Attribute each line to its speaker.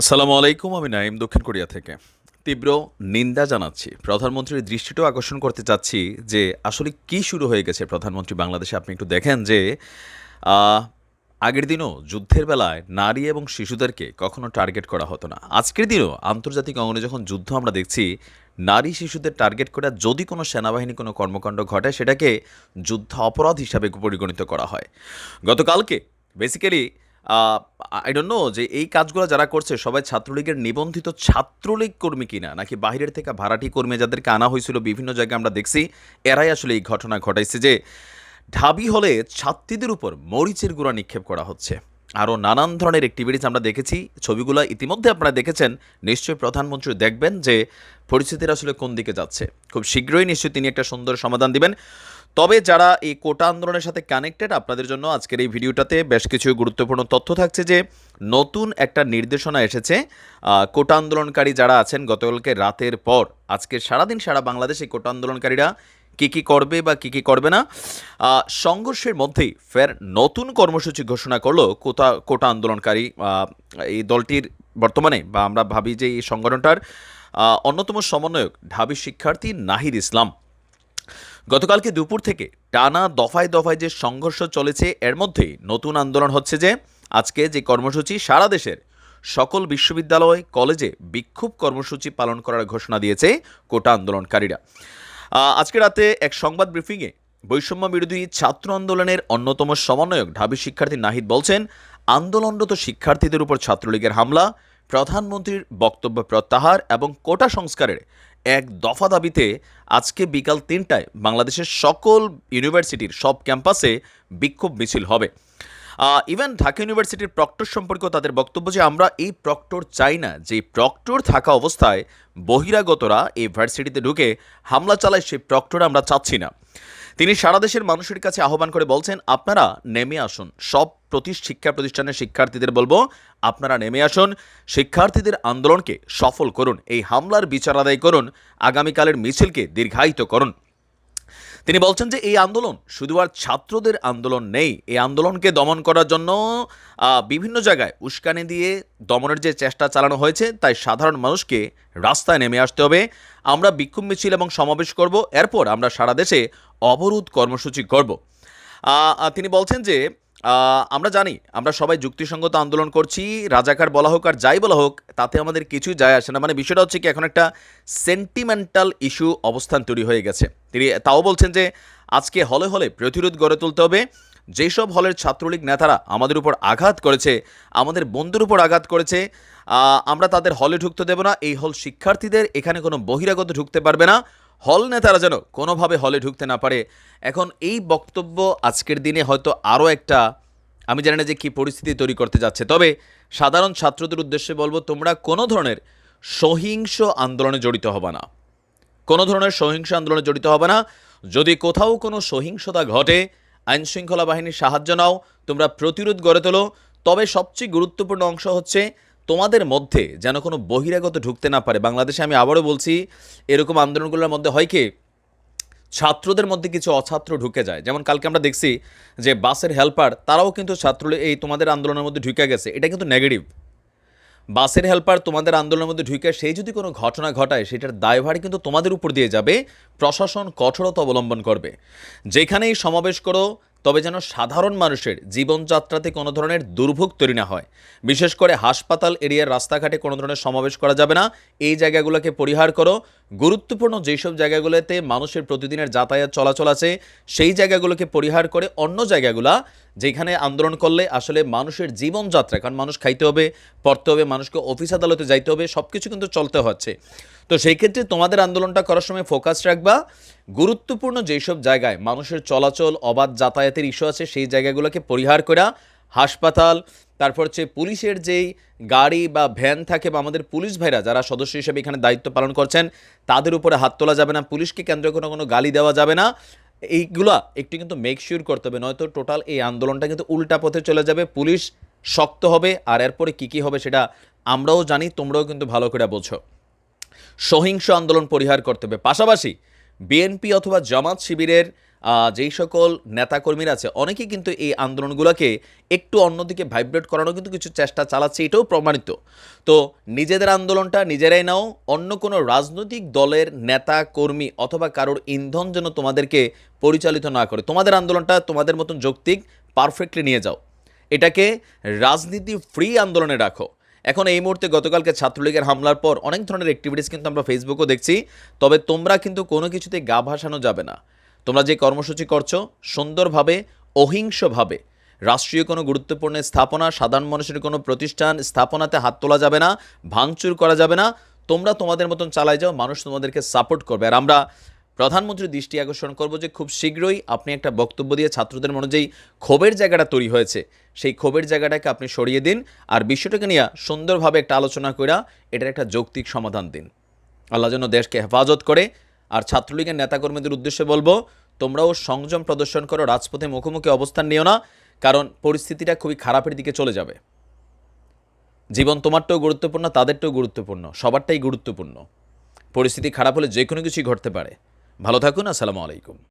Speaker 1: আসসালামু আলাইকুম, আমি নাইম দক্ষিণ কোরিয়া থেকে। তীব্র নিন্দা জানাচ্ছি। প্রধানমন্ত্রীর দৃষ্টিটাও আকর্ষণ করতে চাচ্ছি যে আসলে কি শুরু হয়ে গেছে? প্রধানমন্ত্রী বাংলাদেশে আপনি একটু দেখেন যে আগের দিনও যুদ্ধের বেলায় নারী এবং শিশুদেরকে কখনো টার্গেট করা হতো না। আজকের দিনও আন্তর্জাতিক অঙ্গনে যখন যুদ্ধ আমরা দেখছি, নারী শিশুদের টার্গেট করে যদি কোনো সেনাবাহিনী, কোনো কর্মকাণ্ড ঘটে, সেটাকে যুদ্ধ অপরাধ হিসাবে পরিগণিত করা হয়। গতকালকে বেসিক্যালি আই ডোন্ট নো যে এই কাজগুলো যারা করছে, সবাই ছাত্রলীগের নিবন্ধিত ছাত্রলীগ কর্মী কিনা? নাকি বাহিরের থেকে ভাড়াটি কর্মী যাদেরকে আনা হয়েছিল বিভিন্ন জায়গায় আমরা দেখছি, এরাই আসলে এই ঘটনা ঘটাইছে যে ঢাবি হলে ছাত্রীদের উপর মরিচের গুঁড়া নিক্ষেপ করা হচ্ছে। আরও নানান ধরনের অ্যাক্টিভিটিস আমরা দেখেছি। ছবিগুলো ইতিমধ্যে আপনারা দেখেছেন। নিশ্চয়ই প্রধানমন্ত্রী দেখবেন যে পরিস্থিতির আসলে কোন দিকে যাচ্ছে। খুব শীঘ্রই নিশ্চয়ই তিনি একটা সুন্দর সমাধান দিবেন। তবে যারা এই কোটা আন্দোলনের সাথে কানেক্টেড আপনাদের জন্য আজকের এই ভিডিওটাতে বেশ কিছু গুরুত্বপূর্ণ তথ্য থাকছে যে নতুন একটা নির্দেশনা এসেছে। কোটা আন্দোলনকারী যারা আছেন, গতকালকে রাতের পর, আজকে সারাদিন সারা বাংলাদেশে কোটা আন্দোলনকারীরা কি কি করবে বা কি কি করবে না সংঘর্ষের মধ্যেই ফের নতুন কর্মসূচি ঘোষণা করল কোটা কোটা আন্দোলনকারী এই দলটির বর্তমানে বা আমরা ভাবি যে এই সংগঠনটার অন্যতম সমন্বয়ক ঢাবি শিক্ষার্থী নাহিদ ইসলাম। গতকালকে দুপুর থেকে টানা দফায় দফায় যে সংঘর্ষ চলেছে, এর মধ্যেই নতুন আন্দোলন হচ্ছে যে, আজকে যে কর্মসূচি সারা দেশের সকল বিশ্ববিদ্যালয়, কলেজে বিক্ষোভ কর্মসূচি পালন করার ঘোষণা দিয়েছে কোটা আন্দোলনকারীরা। আজকে রাতে এক সংবাদ ব্রিফিংয়ে বৈষম্য বিরোধী ছাত্র আন্দোলনের অন্যতম সমন্বয়ক ঢাবি শিক্ষার্থী নাহিদ বলছেন, আন্দোলনরত শিক্ষার্থীদের উপর ছাত্রলীগের হামলা, প্রধানমন্ত্রীর বক্তব্য প্রত্যাহার এবং কোটা সংস্কারের এক দফা দাবিতে আজকে বিকাল তিনটায় বাংলাদেশের সকল ইউনিভার্সিটির সব ক্যাম্পাসে বিক্ষোভ মিছিল হবে। ইভেন ঢাকা ইউনিভার্সিটির প্রক্টর সম্পর্কেও তাদের বক্তব্য যে আমরা এই প্রক্টর চাই না। যে প্রক্টর থাকা অবস্থায় বহিরাগতরা এই ভার্সিটিতে ঢুকে হামলা চালায় সেই প্রক্টর আমরা চাচ্ছি না। তিনি সারা দেশের মানুষের কাছে আহ্বান করে বলছেন, আপনারা নেমে আসুন। সব প্রতি শিক্ষা প্রতিষ্ঠানের শিক্ষার্থীদের বলব, আপনারা নেমে আসুন। শিক্ষার্থীদের আন্দোলনকে সফল করুন। এই হামলার বিচার আদায় করুন। আগামীকালের মিছিলকে দীর্ঘায়িত করুন। তিনি বলছেন যে এই আন্দোলন শুধু আর ছাত্রদের আন্দোলন নেই, এই আন্দোলনকে দমন করার জন্য বিভিন্ন জায়গায় উস্কানি দিয়ে দমনের যে চেষ্টা চালানো হয়েছে, তাই সাধারণ মানুষকে রাস্তায় নেমে আসতে হবে। আমরা বিক্ষোভ মিছিল এবং সমাবেশ করব, এরপর আমরা সারা দেশে অবরোধ কর্মসূচি করব। তিনি বলছেন যে আমরা জানি, আমরা সবাই যুক্তিসঙ্গত আন্দোলন করছি, রাজাকার বলা হোক আর যাই বলা হোক, তাতে আমাদের কিছুই যায় আসে না। মানে বিষয়টা হচ্ছে কি, এখন একটা সেন্টিমেন্টাল ইস্যু অবস্থান তৈরি হয়ে গেছে। তিনি তাও বলছেন যে, আজকে হলে হলে প্রতিরোধ গড়ে তুলতে হবে। যেসব হলের ছাত্রলীগ নেতারা আমাদের উপর আঘাত করেছে, আমাদের বন্ধুর উপর আঘাত করেছে আমরা তাদের হলে ঢুকতে দেব না। এই হল শিক্ষার্থীদের, এখানে কোনো বহিরাগত ঢুকতে পারবে না। হল নেতারা যেন কোনোভাবে হলে ঢুকতে না পারে। এখন এই বক্তব্য আজকের দিনে হয়তো আরও একটা, আমি জানি না যে কী পরিস্থিতি তৈরি করতে যাচ্ছে। তবে সাধারণ ছাত্রদের উদ্দেশ্যে বলব, তোমরা কোনো ধরনের সহিংস আন্দোলনে জড়িত হবে না। কোনো ধরনের সহিংস আন্দোলনে জড়িত হবে না। যদি কোথাও কোনো সহিংসতা ঘটে, আইনশৃঙ্খলা বাহিনীর সাহায্য নাও, তোমরা প্রতিরোধ গড়ে তোলো। তবে সবচেয়ে গুরুত্বপূর্ণ অংশ হচ্ছে তোমাদের মধ্যে যেন কোনো বহিরাগত ঢুকতে না পারে। বাংলাদেশে আমি আবারও বলছি, এরকম আন্দোলনগুলোর মধ্যে হয় কি, ছাত্রদের মধ্যে কিছু অছাত্র ঢুকে যায়। যেমন কালকে আমরা দেখছি যে বাসের হেল্পার তারাও কিন্তু ছাত্র এই তোমাদের আন্দোলনের মধ্যে ঢুকে গেছে। এটা কিন্তু নেগেটিভ বাসের হেল্পার তোমাদের আন্দোলনের মধ্যে ঢুকে, সেই যদি কোনো ঘটনা ঘটায়, সেটার দায়ভার কিন্তু তোমাদের উপর দিয়ে যাবে। প্রশাসন কঠোরতা অবলম্বন করবে। যেখানেই সমাবেশ করো তবে যেন সাধারণ মানুষের জীবনযাত্রাতে কোনো ধরনের দুর্ভোগ তৈরি না হয়। বিশেষ করে হাসপাতাল এরিয়ার রাস্তাঘাটে কোনো ধরনের সমাবেশ করা যাবে না। এই জায়গাগুলোকে পরিহার করো। গুরুত্বপূর্ণ যেসব জায়গাগুলোতে মানুষের প্রতিদিনের যাতায়াত চলাচল আছে, সেই জায়গাগুলোকে পরিহার করে অন্য জায়গাগুলা যেখানে আন্দোলন করলে আসলে মানুষের জীবনযাত্রা, কারণ মানুষ খাইতে হবে, পড়তে হবে, মানুষকে অফিস আদালতে যাইতে হবে সব কিছু কিন্তু চলতে হচ্ছে। তো সেই ক্ষেত্রে তোমাদের আন্দোলনটা করার সময় ফোকাস রাখবা। গুরুত্বপূর্ণ যেসব জায়গায় মানুষের চলাচল, অবাধ যাতায়াতের ইস্যু আছে, সেই জায়গাগুলোকে পরিহার করা। হাসপাতাল, তারপর হচ্ছে পুলিশের যেই গাড়ি বা ভ্যান থাকে বা আমাদের পুলিশ ভাইরা যারা সদস্য হিসেবে এখানে দায়িত্ব পালন করছেন, তাদের উপরে হাত তোলা যাবে না, পুলিশকে কেন্দ্র কোনো কোনো গালি দেওয়া যাবে না। এইগুলা একটু কিন্তু মেক শিওর করতে হবে, নয়তো টোটাল এই আন্দোলনটা কিন্তু উল্টা পথে চলে যাবে, পুলিশ শক্ত হবে আর এরপরে কী কী হবে সেটা আমরাও জানি, তোমরাও কিন্তু ভালো করে বোঝো। সহিংস আন্দোলন পরিহার করতে হবে। পাশাপাশি বিএনপি অথবা জামাত শিবিরের যেই সকল নেতাকর্মীরা আছে, অনেকেই কিন্তু এই আন্দোলনগুলোকে একটু অন্যদিকে ভাইব্রেট করানো কিন্তু কিছু চেষ্টা চালাচ্ছে, এটাও প্রমাণিত। তো নিজেদের আন্দোলনটা নিজেরাই নাও, অন্য কোনো রাজনৈতিক দলের নেতা কর্মী অথবা কারোর ইন্ধন যেন তোমাদেরকে পরিচালিত না করে, তোমাদের আন্দোলনটা তোমাদের মতন যৌক্তিক, পারফেক্টলি নিয়ে যাও। এটাকে রাজনীতি ফ্রি আন্দোলনে রাখো। এখন এই মুহূর্তে গতকালকে ছাত্রলীগের হামলার পর অনেক ধরনের অ্যাক্টিভিটিস কিন্তু আমরা ফেসবুকেও দেখছি, তবে তোমরা কিন্তু কোনো কিছুতে গা ভাসানো যাবে না। তোমরা যে কর্মসূচি করছ, সুন্দরভাবে, অহিংসভাবে, রাষ্ট্রীয় কোনো গুরুত্বপূর্ণ স্থাপনা, সাধারণ মানুষের কোনো প্রতিষ্ঠান স্থাপনাতে হাত তোলা যাবে না, ভাঙচুর করা যাবে না, তোমরা তোমাদের মতন চালাই যাও, মানুষ তোমাদেরকে সাপোর্ট করবে। আর আমরা প্রধানমন্ত্রীর দৃষ্টি আকর্ষণ করব যে খুব শীঘ্রই আপনি একটা বক্তব্য দিয়ে ছাত্রদের মনে যেই ক্ষোভের জায়গাটা তৈরি হয়েছে। সেই ক্ষোভের জায়গাটাকে আপনি সরিয়ে দিন আর বিষয়টাকে নিয়ে সুন্দরভাবে একটা আলোচনা কইরা এটার একটা যৌক্তিক সমাধান দিন। আল্লাহ যেন দেশকে হেফাজত করে আর ছাত্রলীগের নেতাকর্মীদের উদ্দেশ্যে বলব, তোমরাও সংযম প্রদর্শন করো, রাজপথে মুখোমুখি অবস্থান নিও না, কারণ পরিস্থিতিটা খুবই খারাপের দিকে চলে যাবে। জীবন তোমারটাও গুরুত্বপূর্ণ, তাদেরটাও গুরুত্বপূর্ণ, সবারটাই গুরুত্বপূর্ণ। পরিস্থিতি খারাপ হলে যে কোনো কিছুই ঘটতে পারে। ভালো থাকুন, আসসালামু আলাইকুম।